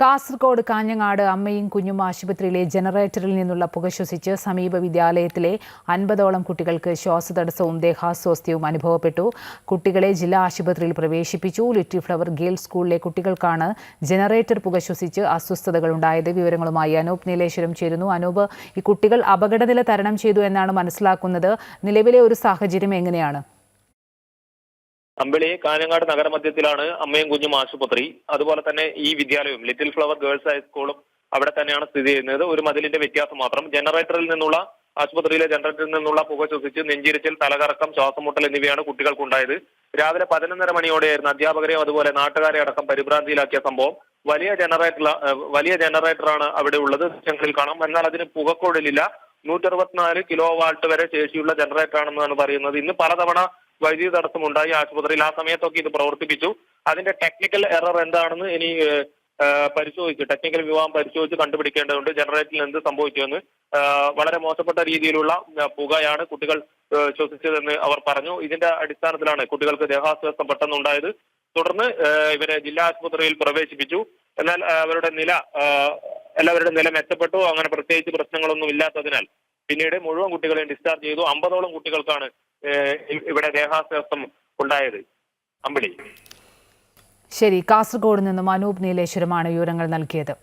കാസർഗോഡ് കാഞ്ഞങ്ങാട് അമ്മയും കുഞ്ഞും ആശുപത്രിയിലെ ജനറേറ്ററിൽ നിന്നുള്ള പുക ശ്വസിച്ച് സമീപ വിദ്യാലയത്തിലെ അൻപതോളം കുട്ടികൾക്ക് ശ്വാസതടസ്സവും ദേഹാസ്വാസ്ഥ്യവും അനുഭവപ്പെട്ടു. കുട്ടികളെ ജില്ലാ ആശുപത്രിയിൽ പ്രവേശിപ്പിച്ചു. ലിറ്റിൽ ഫ്ലവർ ഗേൾസ് സ്കൂളിലെ കുട്ടികൾക്കാണ് ജനറേറ്റർ പുക ശ്വസിച്ച് അസ്വസ്ഥതകൾ ഉണ്ടായത്. വിവരങ്ങളുമായി അനൂപ് നീലേശ്വരം ചേരുന്നു. അനൂപ് ഈ കുട്ടികൾ അപകടനില തരണം ചെയ്തു എന്നാണ് മനസ്സിലാക്കുന്നത്. നിലവിലെ ഒരു സാഹചര്യം എങ്ങനെയാണ്? അമ്പിളി കാഞ്ഞങ്ങാട് നഗരമധ്യത്തിലാണ് അമ്മയും കുഞ്ഞും ആശുപത്രി. അതുപോലെ തന്നെ ഈ വിദ്യാലയവും ലിറ്റിൽ ഫ്ലവർ ഗേൾസ് ഹൈസ്കൂളും അവിടെ തന്നെയാണ് സ്ഥിതി ചെയ്യുന്നത്. ഒരു മതിലിന്റെ വ്യത്യാസം മാത്രം. ജനറേറ്ററിൽ നിന്നുള്ള ആശുപത്രിയിലെ ജനറേറ്ററിൽ നിന്നുള്ള പുക ശ്വസിച്ച് നെഞ്ചിരിച്ചിൽ തലകറക്കം ശ്വാസമുട്ടൽ എന്നിവയാണ് കുട്ടികൾക്കുണ്ടായത്. രാവിലെ പതിനൊന്നര മണിയോടെയായിരുന്നു അധ്യാപകരെയും അതുപോലെ നാട്ടുകാരെ അടക്കം പരിഭ്രാന്തിയിലാക്കിയ സംഭവം. വലിയ ജനറേറ്റർ വലിയ ജനറേറ്ററാണ് അവിടെ ഉള്ളത് ദൃശ്യങ്ങളിൽ കാണാം. എന്നാൽ അതിന് പുകക്കൊഴലില്ല. നൂറ്ററുപത്തിനാല് കിലോ വാൾട്ട് വരെ ശേഷിയുള്ള ജനറേറ്റർ ആണെന്നാണ് പറയുന്നത്. ഇന്ന് പലതവണ വൈദ്യുതി തടസ്സമുണ്ടായി ആശുപത്രിയിൽ. ആ സമയത്തൊക്കെ ഇത് പ്രവർത്തിപ്പിച്ചു. അതിന്റെ ടെക്നിക്കൽ എറർ എന്താണെന്ന് ഇനി പരിശോധിച്ച് ടെക്നിക്കൽ വിഭാഗം പരിശോധിച്ച് കണ്ടുപിടിക്കേണ്ടതുണ്ട്. ജനറേറ്ററിൽ എന്ത് സംഭവിച്ചു എന്ന് ഏഹ്, വളരെ മോശപ്പെട്ട രീതിയിലുള്ള പുകയാണ് കുട്ടികൾ ശ്വസിച്ചതെന്ന് അവർ പറഞ്ഞു. ഇതിന്റെ അടിസ്ഥാനത്തിലാണ് കുട്ടികൾക്ക് ദേഹാസ്വാസ്ഥം പെട്ടെന്നുണ്ടായത്. തുടർന്ന് ഏഹ്, ഇവരെ ജില്ലാ ആശുപത്രിയിൽ പ്രവേശിപ്പിച്ചു. എന്നാൽ അവരുടെ നില എല്ലാവരുടെ നില മെച്ചപ്പെട്ടു അങ്ങനെ പ്രത്യേകിച്ച് പ്രശ്നങ്ങളൊന്നും ഇല്ലാത്തതിനാൽ പിന്നീട് മുഴുവൻ കുട്ടികളെയും ഡിസ്ചാർജ് ചെയ്തു. അമ്പതോളം കുട്ടികൾക്കാണ് ഇവിടെ ദേഹാസ്വാസ്ഥം ഉണ്ടായത് അമ്പിളി. ശരി കാസർഗോഡ് നിന്നും അനൂപ് നീലേശ്വരമാണ് വിവരങ്ങൾ നൽകിയത്.